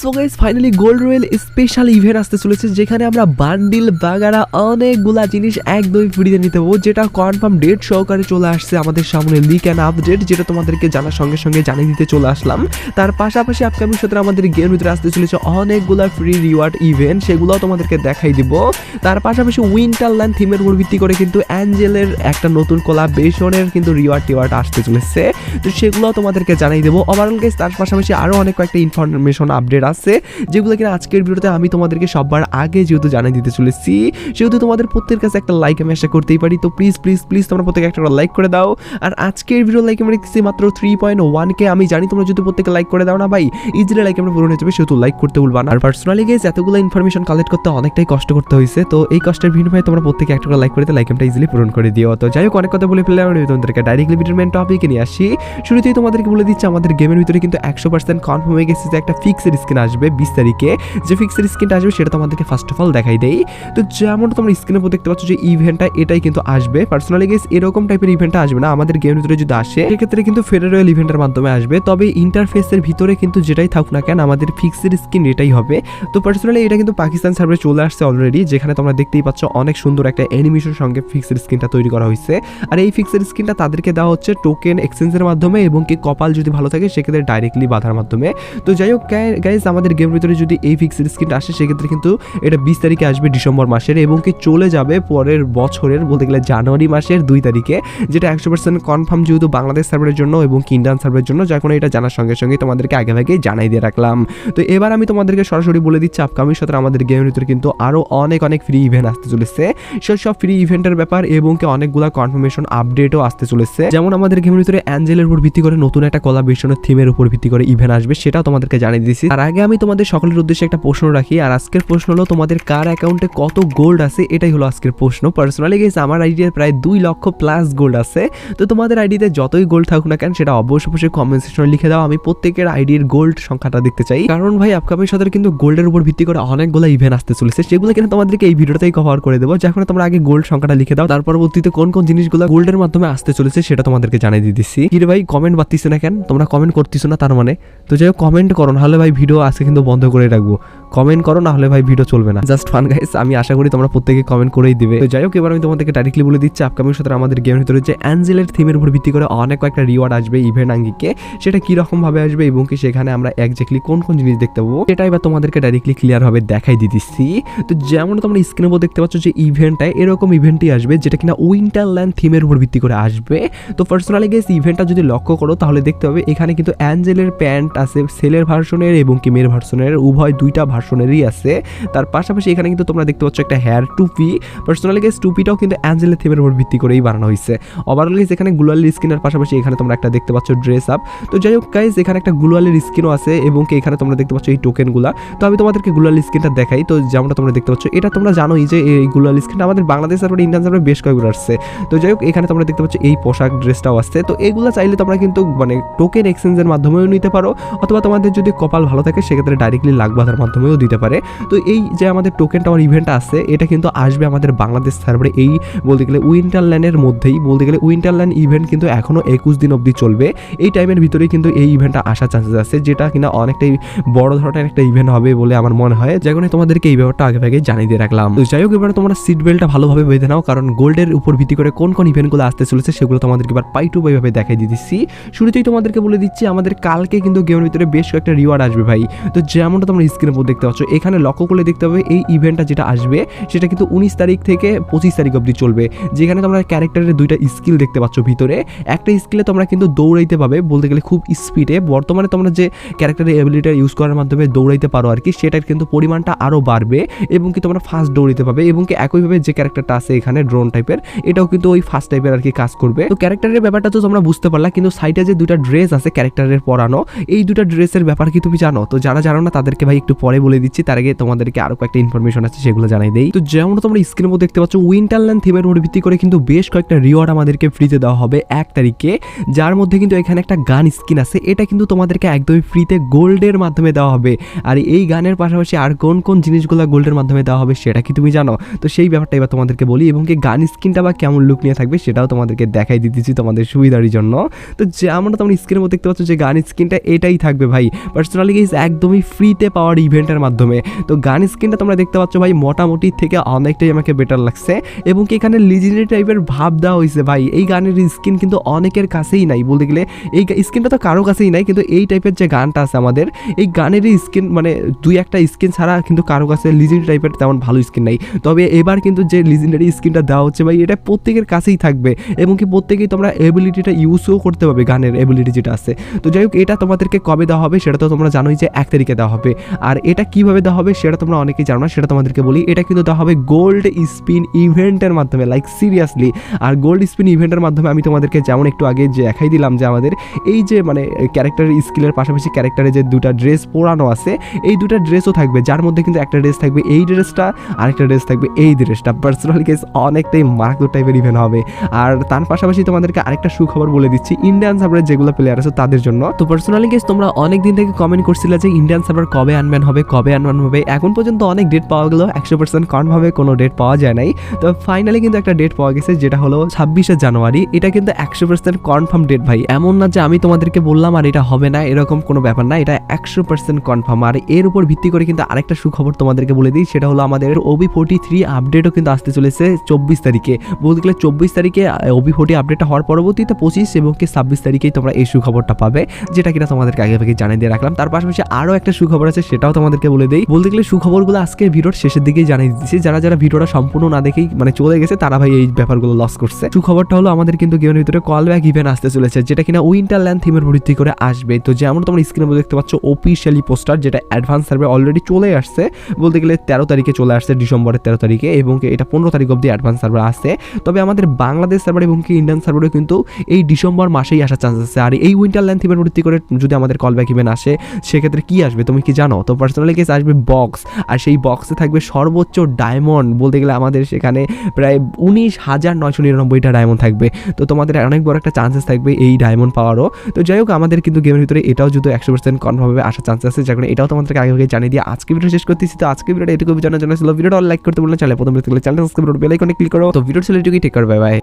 So guys finally gold royal special event আসতে চলেছে, যেখানে আমরা বান্ডিল বাগারা, অনেকগুলা জিনিস একদমই ফ্রিতে নিতে পারব, যেটা কনফার্ম ডেট সহকারে চলে আসছে আমাদের সামনে লিক অ্যান্ড আপডেট যেটা তোমাদেরকে জানার সঙ্গে সঙ্গে জানিয়ে দিতে চলে আসলাম। তার পাশাপাশি আপকামিং সত্রে আমাদের গেমের ভিতরে আসতে চলেছে অনেকগুলা ফ্রি রিওয়ার্ড ইভেন্ট সেগুলোও তোমাদেরকে দেখাই দিব। তার পাশাপাশি উইন্টারল্যান্ড থিমের উপর ভিত্তি করে কিন্তু অ্যাঞ্জেলের একটা নতুন কোলাবেশনের কিন্তু রিওয়ার্ড টিওয়ার্ড আসতে চলেছে। তো সেগুলো তোমাদেরকে জানাই দেবো। ওভারঅল গাইস তার পাশাপাশি আরও অনেক কয়েকটা ইনফরমেশন আপডেট আছে যেগুলো কিনা আজকের ভিডিওতে আমি তোমাদেরকে সবার আগে যেহেতু জানিয়ে দিতে চলেছি, সেহেতু তোমাদের প্রত্যেকের কাছে একটা লাইক আমি আশা করতেই পারি। তো প্লিজ প্লিজ প্লিজ তোমরা প্রত্যেকে একটা লাইক করে দাও। আর আজকের ভিডিও লাইক আমরা দেখছি মাত্র থ্রি পয়েন্ট ওয়ানকে আমি জানি তোমরা যদি প্রত্যেকে লাইক করে দাও না ভাই ইজিলি লাইক আমরা পূরণ হয়ে যাবে, সেহেতু লাইক করতে ভুলবা না। আর পার্সোনালি গেস এতগুলো ইনফরমেশন কালেক্ট করতে অনেকটাই কষ্ট করতে হয়েছে। তো এই কষ্টের বিনিময়ে তোমরা প্রত্যেকে একটা লাইক করে লাইক আমরা ইজিলি পূরণ করে দিও। তো যাই হোক, অনেক কথা বলে ফেলে আমি তোমাদেরকে ডাইরেক্টলি ভিডিওর মেন টপিকে নিয়ে আসি। শুরুতেই তোমাদেরকে বলে দিচ্ছি, আমাদের গেমের ভিতরে কিন্তু একশো পার্সেন্ট কনফার্ম হয়ে গেছে যে একটা ফিক্সড স্ক্রিন আসবে বিশ তারিখে। যে ফিক্সড স্ক্রিনটা আসবে সেটা তোমাদেরকে ফার্স্ট অফ অল দেখাই দেই। তো যেমন তোমরা স্ক্রিনের উপর দেখতে পাচ্ছ যে ইভেন্টটা এটাই কিন্তু আসবে। পার্সোনালি গেস এরকম টাইপের ইভেন্টটা আসবে না, আমাদের গেমের ভিতরে যদি আসে, সেক্ষেত্রে কিন্তু ফেডারেল ইভেন্টের মাধ্যমে আসবে। তবে ইন্টারফেসের ভিতরে কিন্তু যেটাই থাকুক না কেন, আমাদের ফিক্সড স্ক্রিন এটাই হবে। তো পার্সোনালি এটা কিন্তু পাকিস্তান সার্ভে চলে আসছে অলরেডি যেখানে তোমরা দেখতেই পাচ্ছ অনেক সুন্দর একটা অ্যানিমেশন সঙ্গে ফিক্সড স্ক্রিনটা তৈরি করা হয়েছে। আর এই ফিক্সড স্ক্রিনটা তাদেরকে দেওয়া হচ্ছে টোকেন এক্সচেঞ্জের মাধ্যমে, এবং কি কপাল যদি ভালো থাকে, সেক্ষেত্রে ডাইরেক্টলি বাধার মাধ্যমে। তো যাই হোক গাইজ আমাদের গেমের ভিতরে যদি এই ফিক্সড স্ক্রিনটা আসে, সেক্ষেত্রে কিন্তু এটা বিশ তারিখে আসবে ডিসেম্বর মাসের এবং কি চলে যাবে পরের বছরের, বলতে গেলে জানুয়ারি মাসের দুই তারিখে, যেটা একশো পার্সেন্ট কনফার্ম যেহেতু বাংলাদেশ সার্ভারের জন্য এবং কি ইন্ডিয়ান সার্ভারের জন্য যখন এটা জানার সঙ্গে সঙ্গে তোমাদেরকে আগে ভাগে জানাই দিয়ে রাখলাম। তো এবার আমি তোমাদেরকে সরাসরি বলে দিচ্ছি আপকামিং সাথে আমাদের গেমের ভিতরে কিন্তু আরও অনেক অনেক ফ্রি ইভেন্ট আসতে চলেছে। সেই সব ফ্রি ইভেন্টের ব্যাপার এবং কি অনেকগুলো কনফার্মেশন আপডেটও আসতে চলেছে। যেমন আমাদের গেমের ভিতরে অ্যাঞ্জেলের উপর ভিত্তি করে নতুন একটা কলাবেশনের থিমের উপর ভিত্তি করে ইভেন্ট আসবে, সেটাও তোমাদেরকে জানিয়ে দিয়েছি। তার আগে আমি তোমাদের সকলের উদ্দেশ্যে একটা প্রশ্ন রাখি, আর আজকের প্রশ্ন হলো তোমাদের কার অ্যাকাউন্টে কত গোল্ড আছে? এটাই হলো আজকের প্রশ্ন। পার্সোনালি গেছে আমার আইডিয়ার প্রায় দুই লক্ষ প্লাস গোল্ড আছে। তো তোমাদের আইডিতে যতই গোল্ড থাকুক না কেন, সেটা অবশ্যই অবশ্যই কমেন্ট সেকশনে লিখে দাও। আমি প্রত্যেকের আইডির গোল্ড সংখ্যাটা দেখতে চাই। কারণ ভাই আপকামিং সাথে কিন্তু গোল্ডের উপর ভিত্তি করে অনেকগুলো ইভেন্ট আসতে চলেছে। সেগুলো কিন্তু তোমাদেরকে এই ভিডিওতেই কভার করে দেবো। যখন তোমরা আগে গোল্ড সংখ্যাটা লিখে দাও। তার পরবর্তীতে কোন কোন জিনিসগুলো গোল্ডের মাধ্যমে আসতে চলেছে, সেটা তোমাদেরকে জানিয়ে দিচ্ছি ভাই কমেন্ট বাড়তিছে না কেন? তোমরা কমেন্ট করতেছো না, তার মানে? তো যাই হোক কমেন্ট করো। নাহলে ভাই ভিডিও আজকে কিন্তু বন্ধ করে রাখব। কমেন্ট করো না হলে ভাই ভিডিও চলবে না। জাস্ট ফান গাইস আমি আশা করি তোমরা প্রত্যেকে কমেন্ট করেই দিবে। তো যাই হোক এবার আমি তোমাদেরকে ডাইরেক্টলি বলে দিচ্ছি আপকামিং সাথে আমাদের গেমের ভিতরে যে অ্যাঞ্জেলের থিমের উপর ভিত্তি করে অনেক কয়েকটা রিওয়ার্ড আসবে ইভেন্ট আঙ্গিকে। সেটা কি রকম ভাবে আসবে এবং কি সেখানে আমরা একজাক্টলি কোন কোন জিনিস দেখতে পাবো সেটা এবার তোমাদেরকে ডাইরেক্টলি ক্লিয়ার ভাবে দেখাই দিয়ে দিচ্ছি। তো যেমন তোমরা স্ক্রিনের উপর দেখতে পাচ্ছ যে ইভেন্টটা এরকম ইভেন্টই আসবে যেটা কিনা উইন্টারল্যান্ড থিমের উপর ভিত্তি করে আসবে। তো পার্সোনালি গেস ইভেন্টটা যদি লক্ষ্য করো তাহলে দেখতে হবে এখানে কিন্তু অ্যাঞ্জেলের প্যান্ট আছে সেলের ভার্সনের এবং কি মেয়ের ভার্সনের উভয় দুইটা ভার্সনেরই আছে। তার পাশাপাশি এখানে কিন্তু তোমরা দেখতে পাচ্ছ একটা হেয়ার টুপি। পার্সোনালি গেস টুপিটাও কিন্তু অ্যাঞ্জেলের থিমের উপর ভিত্তি করেই বানানো হয়েছে। ওভারঅল গেস এখানে গ্লোয়ালের স্কিনের পাশাপাশি এখানে তোমরা একটা দেখতে পাচ্ছ ড্রেস আপ তো যাই হোক গাইজ এখানে একটা গ্লোয়ালের স্কিনও আছে এবং এখানে তোমরা দেখতে পাচ্ছ এই টোকেনগুলা তো আমি তোমাদেরকে গ্লোয়াল স্কিনটা দেখাই। তো যেমনটা তোমরা দেখতে পাচ্ছ, এটা তোমরা জানোই যে এই গ্লোয়াল স্কিনটা আমাদের বাংলাদেশ সার্ভারে ইন্ডিয়ান সার্ভারে বেশ কয়েকবার আসছে। তো যাই হোক, এখানে তোমরা দেখতে পাচ্ছ এই পোশাক ড্রেসটাও আসছে। তো এগুলো চাইলে তোমরা কিন্তু মানে টোকেন এক্সচেঞ্জের মাধ্যমেও নিতে পারো। অথবা তোমাদের যদি কপাল ভালো থাকে, সেক্ষেত্রে ডাইরেক্টলি লাখ বাঁধার মাধ্যমেও দিতে পারে। তো এই যে আমাদের টোকেন টাওয়ার ইভেন্ট আছে, এটা কিন্তু আসবে আমাদের বাংলাদেশ সার্ভারে এই বলতে গেলে উইন্টারল্যান্ডের মধ্যেই, বলতে গেলে উইন্টারল্যান্ড ইভেন্ট কিন্তু এখনও একুশ দিন অবধি চলবে। এই টাইমের ভিতরেই কিন্তু এই ইভেন্টটা আসার চান্সেস আছে, যেটা কিনা অনেকটাই বড় ধরনের একটা ইভেন্ট হবে বলে আমার মনে হয়। যেখানে তোমাদেরকে এই ব্যাপারটা আগে ভাগে জানিয়ে দিয়ে রাখলাম। তো যাই হোক, এবার তোমরা সিট বেল্টটা ভালোভাবে বেঁধে নাও, কারণ গোল্ডের উপর ভিত্তি করে কোন কোন ইভেন্টগুলো আসতে চলেছে সেগুলো তোমাদেরকে এবার পাই টু পাইভাবে দেখাই দিচ্ছি শুরুতেই তোমাদেরকে বলে দিচ্ছি, আমাদের কালকে কিন্তু গেমের ভিতরে বেশ কয়েকটা রিওয়ার্ড আসবে ভাই। তো যেমনটা তোমরা স্ক্রিনের উপর দেখতে পাচ্ছ। এখানে লক্ষ্য করলে দেখতে হবে এই ইভেন্টটা যেটা আসবে, সেটা কিন্তু উনিশ তারিখ থেকে পঁচিশ তারিখ অবধি চলবে। যেখানে তোমরা ক্যারেক্টারের দুইটা স্কিল দেখতে পাচ্ছ ভিতরে। একটা স্কিলে তোমরা কিন্তু দৌড়াইতে পাবে, বলতে গেলে খুব স্পিডে বর্তমানে তোমরা যে ক্যারেক্টারের এবিলিটি ইউজ করার মাধ্যমে দৌড়াইতে পারো আর কি, সেটার কিন্তু পরিমাণটা আরও বাড়বে এবং কি তোমরা ফাস্ট দৌড়াইতে পাবে এবং কি একইভাবে যে ক্যারেক্টারটা আছে এখানে ড্রোন টাইপের এটাও কিন্তু ওই ফার্স্ট টাইপের আর কি কাজ করবে। তো ক্যারেক্টারের ব্যাপারটা তো তোমরা বুঝতে পারলা, কিন্তু সাইডে যে দুটা ড্রেস আছে ক্যারেক্টারের পরানো, এই দুটা ড্রেসের ব্যাপার কি তুমি জানো? তো যারা জানো না তাদেরকে ভাই একটু পরে বলে দিচ্ছি, তার আগে তোমাদেরকে আরও কয়েকটা ইনফরমেশন আছে, সেগুলো জানাই দেই। তো যেমন তোমরা স্ক্রিনের মধ্যে দেখতে পাচ্ছ উইন্টারল্যান্ড থিমের উপর ভিত্তি করে কিন্তু বেশ কয়েকটা রিওয়ার্ড আমাদেরকে ফ্রিতে দেওয়া হবে এক তারিখে। যার মধ্যে কিন্তু এখানে একটা গান স্কিন আছে, এটা কিন্তু তোমাদেরকে একদমই ফ্রিতে গোল্ডের মাধ্যমে দেওয়া হবে। আর এই গানের পাশাপাশি আর কোন কোন জিনিসগুলো গোল্ডের মাধ্যমে দেওয়া হবে, সেটা কি তুমি জানো? তো সেই ব্যাপারটা এবার তোমাদেরকে বলি, এবং কি গান স্কিনটা বা কেমন লুক নিয়ে থাকবে, সেটাও তোমাদেরকে দেখাই দিতেছি তোমাদের সুবিধার জন্য। তো যেমন তোমরা স্ক্রিনের মধ্যে দেখতে পাচ্ছ যে গান স্কিনটা এটাই থাকবে ভাই। পার্সোনালি গেস একদমই ফ্রিতে পাওয়ার ইভেন্টের মাধ্যমে। তো গান স্কিনটা তোমরা দেখতে পাচ্ছ ভাই, মোটামুটি থেকে অনেকটাই আমাকে বেটার লাগছে এবং এখানে লিজেন্ডারি টাইপের ভাব দেওয়া হয়েছে ভাই। এই গানের স্কিন কিন্তু অনেকের কাছেই নাই বলতে গেলে। এই স্কিনটা তো কারও কাছেই নাই, কিন্তু এই টাইপের যে গানটা আছে আমাদের, এই গানেরই স্কিন মানে দুই একটা স্কিন ছাড়া কিন্তু কারও কাছে লিজেন্ডারি টাইপের তেমন ভালো স্কিন নাই। তবে এবার কিন্তু যে লিজেন্ডারি স্কিনটা দেওয়া হচ্ছে ভাই, এটা প্রত্যেকের কাছেই থাকবে এবং কি প্রত্যেকেই তোমরা এবিলিটিটা ইউজও করতে পারবে গানের এবিলিটি যেটা আছে। তো যাই হোক, এটা তোমাদেরকে কবে দেওয়া হবে সেটা তো তোমরা জানোই যে এক তারিখে দেওয়া হবে। আর এটা কীভাবে দেওয়া হবে সেটা তোমরা অনেকেই জানো না, সেটা তোমাদেরকে বলি। এটা কিন্তু দেওয়া হবে গোল্ড স্পিন ইভেন্টের মাধ্যমে লাইক সিরিয়াসলি আর গোল্ড স্পিন ইভেন্টের মাধ্যমে আমি তোমাদেরকে যেমন একটু আগে দেখাই দিলাম যে আমাদের এই যে মানে ক্যারেক্টার স্কিলের পাশাপাশি ক্যারেক্টারে যে দুটা ড্রেস পরানো আছে, এই দুটা ড্রেসও থাকবে, যার মধ্যে কিন্তু একটা ড্রেস থাকবে এই ড্রেসটা আর একটা ড্রেস থাকবে এই ড্রেসটা পার্সোনালি কেস অনেকটাই মারাত্মক টাইপের ইভেন্ট হবে। আর তার পাশাপাশি তোমাদেরকে আরেকটা সুখবর বলে দিচ্ছি ইন্ডিয়ান সার্ভারে যেগুলো প্লেয়ার আছে তাদের জন্য। তো পার্সোনালি কেস তোমরা অনেক দিন থেকে কমেন্ট করছিলে যে ইন্ডিয়ান সার্ভার কবে আনবেন হবে কবে আনবেন হবে, এখন পর্যন্ত অনেক ডেট পাওয়া গেলো একশো পার্সেন্ট কনভাবে কোনো ডেট পাওয়া যায় নাই। তো ফাইনালি কিন্তু একটা ডেট পাওয়া গেছে, যেটা হলো ছাব্বিশে জানুয়ারি। এটা কিন্তু একশো পার্সেন্ট কনফার্ম ডেট ভাই। এমন না যে আমি তোমাদেরকে বললাম আর এটা হবে না, এরকম কোনো ব্যাপার না, এটা একশো পার্সেন্ট কনফার্ম আর এর উপর ভিত্তি করে কিন্তু আরেকটা সুখবর তোমাদেরকে বলে দিই, সেটা হলো আমাদের ওবি ফোর্টি থ্রি আপডেটও কিন্তু আসতে চলেছে চব্বিশ তারিখে। বলতে গেলে চব্বিশ তারিখে ওবি ফোর্টি আপডেটটা হওয়ার পরবর্তীতে পঁচিশ এবং কি ছাব্বিশ তারিখেই তোমরা এই সুখবরটা পাবে, যেটা কিনা তোমাদেরকে আগে থেকে জানিয়ে দিয়ে রাখলাম। তার পাশাপাশি আরও একটা সুখবর আছে, সেটাও তোমাদেরকে বলে দেই, বলতে গেলে সুখবরগুলো আজকের ভিডিওর শেষের দিকেই জানিয়ে দিচ্ছি। যারা যারা ভিডিওটা সম্পূর্ণ না দেখেই মানে চলে গেছে, তারা ভাই এই ব্যাপারগুলো লস করছে। সুখবরটা হলো, আমাদের কিন্তু গেমের ভিতরে কল ব্যাক ইভেন্ট আসতে চলেছে, যেটা কিনা উইন্টারল্যান্ড থিমের ভিত্তি করে আসবে। তো যেমন তোমরা স্ক্রিনে দেখতে পাচ্ছ অফিসিয়ালি পোস্টার যেটা অ্যাডভান্স সার্ভে অলরেডি চলে আসছে, বলতে গেলে তেরো তারিখে চলে আসছে, ডিসেম্বরের তেরো তারিখে, এবং এটা পনেরো তারিখ অব্দি অ্যাডভান্স সার্ভার আসছে। তবে আমাদের বাংলাদেশ সার্ভার এবং কি ইন্ডিয়ান সার্ভারে কিন্তু এই ডিসেম্বর মাসেই আসার চান্স আছে। আর এই উইন্টারল্যান্ড থিমের ভিত্তি করে যদি আমাদের কল ব্যাক ইভেন্ট আসে, সেক্ষেত্রে কি আসবে, তুমি কি জানো? তো পার্সোনালি কেস আসবে বক্স আর সেই বক্সে থাকবে সর্বোচ্চ ডায়মন্ড বলতে গেলে আমাদের সেখানে প্রায় উনিশ হাজার নয়শো নিরানব্বইটা ডায়মন্ড থাকবে। তো তোমাদের অনেক বড় একটা চান্সেস থাকবে এই ডায়মন্ড পাওয়ারও। তো যাই হোক, আমাদের কিন্তু গেমের ভিতরে এটাও যদি একশো পার্সেন্ট কনফার্মভাবে আসার চান্স আছে। যার কারণে এটাও তোমাদেরকে আগে আগে জানিয়ে দিয়ে আজকে ভিডিও শেষ করতেছি। তো আজকে ভিডিওটা এটুকু জানার জন্য ছিল ভিডিওটা লাইক করতে বললে চ্যানেল প্রথমে চ্যানেল সাবস্ক্রাইব বেল আইকনে ক্লিক করো। তো ভিডিও ছিল এটুকুই টেক করবে বাই